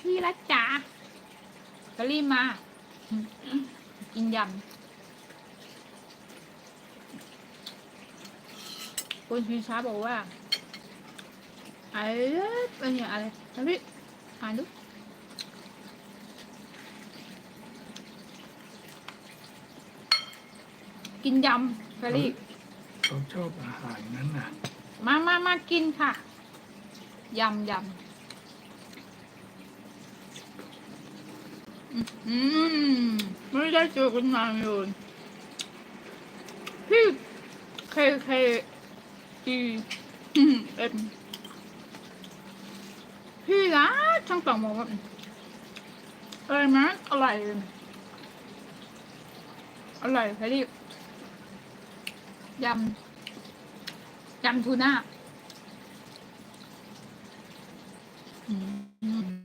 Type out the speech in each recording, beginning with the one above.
พี่รักจ๋าแคลรี่มา กินยำคุณชีช้าบอกว่าอะไรเป็นอย่างอะไรแคลรี่อ่านดูกินยำแคลรี่เขาชอบอาหารนั้นน่ะ มามามากินค่ะ ยำยำ อืมไม่ได้เจอกันนานเลยพี่เคเคอีเอ็มพี่นะช่างต่องบอกว่าอะไรนะอร่อยอร่อยค่ะรีบยำยำทูน่าอืม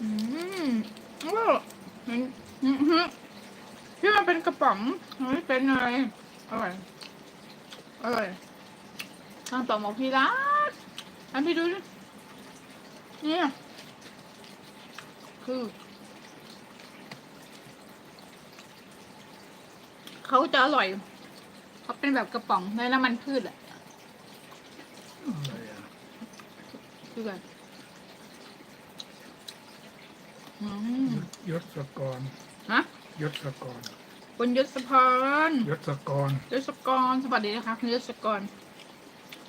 อืมโอ้ เห็นอือฮึที่มันเป็นกระป๋องมันไม่เป็นอะไรอร่อยอร่อยทางต่อหมอกพี่รักทำพี่ดูดิเนี่ยคือ เขาจะอร่อยเขาเป็นแบบกระป๋องในน้ำมันพืชอะอะไรอะคือแบบ อืมยศกรฮะยศกรคุณยศพรยศกรยศกรสวัสดีนะคะคุณยศกร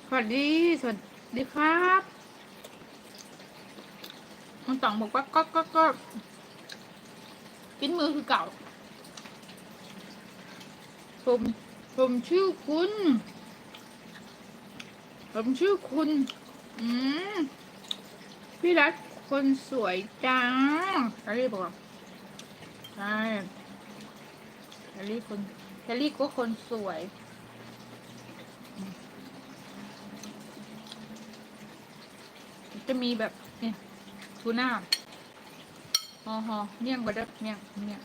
สวัสดีสวัสดีครับคุณต๋องบอกว่าก็ก็ก็ปิ้นมือคือเก่าผมผมชื่อคุณ ผมชื่อคุณ อืมพี่รัฐ คนสวยจังแคลรี่บอกว่าใช่แคลรี่คนแคลรี่ก็คนสวยจะมีแบบเนี่ยทูน่าฮอฮอเมี่ยงบดเด้อเมี่ยงเมี่ยง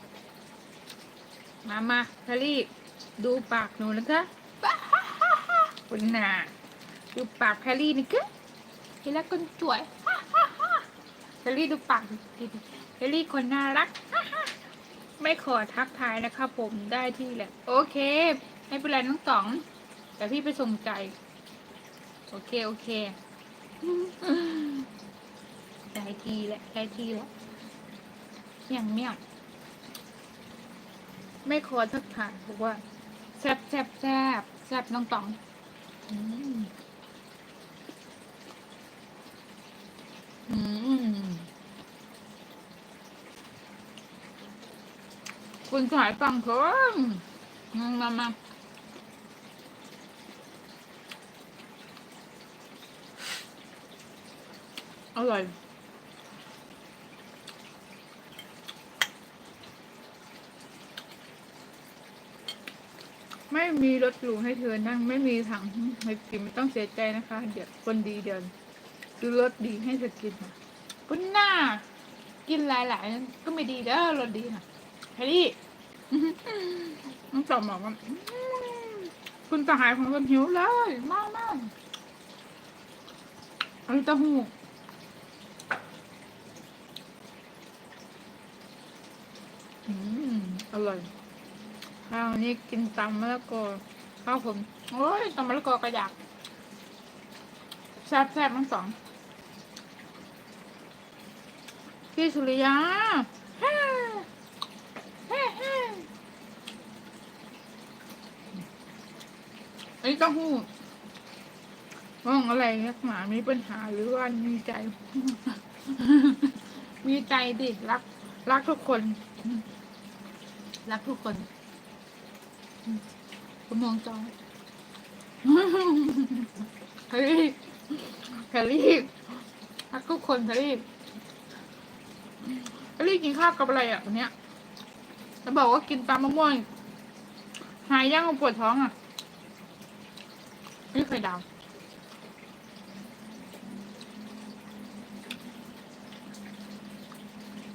มามาแคลรี่ดูปากหนูนะคะคุณน่ะดูปากแคลรี่นี่คือเห็นแล้วคนสวย แคลรี่ดูปากดีๆแคลรี่คนน่ารัก ไม่ขอทักทายนะคะผมได้ที่แหละ โอเคไม่เป็นไรน้องต๋องแต่พี่ไปส่งใจโอเค โอเคได้ทีแหละได้ทีแหละเมี่ยงเมี่ยงไม่ขอทักทายบอกว่าแซบแซบแซบแซบน้องต๋องอืมอืม คุณสายฟังเพิ่มมามามาอร่อยไม่มีรถหรูให้เธอนั่ง ไม่มีถังไม่กินไม่ต้องเสียใจนะคะ เดี๋ยวคนดีเดี๋ยวซื้อรถดีให้เธอกินนะคุณหน้า กินหลายๆก็ไม่ดีเด้อรถดีนะ เฮดี้น้องจอมบอกว่าคุณสหายของคนหิวเลยมากมากอันนี้เต้าหู้อืมอร่อยข้าวนี้กินตำมะละกอข้าวผมโอ้ยตำมะละกอกระยากแซ่บแซ่บทั้งสองพี่สุริยาเฮ้เฮ้เฮ้อั นนี้เต้องหู้มองอะไรนักหมามีปัญหาหรือว่ามีใจ มีใจดิรัก รักทุกคน รักทุกคนผมมองจอเฮ้ยแคลรี่รักทุกคนแคลรี่แคลรี่กินข้าวกับอะไรอะวันเนี้ยแล้วบอกว่ากินตามมะม่วงหายย่างปวดท้องอะ ไม่เคยดาว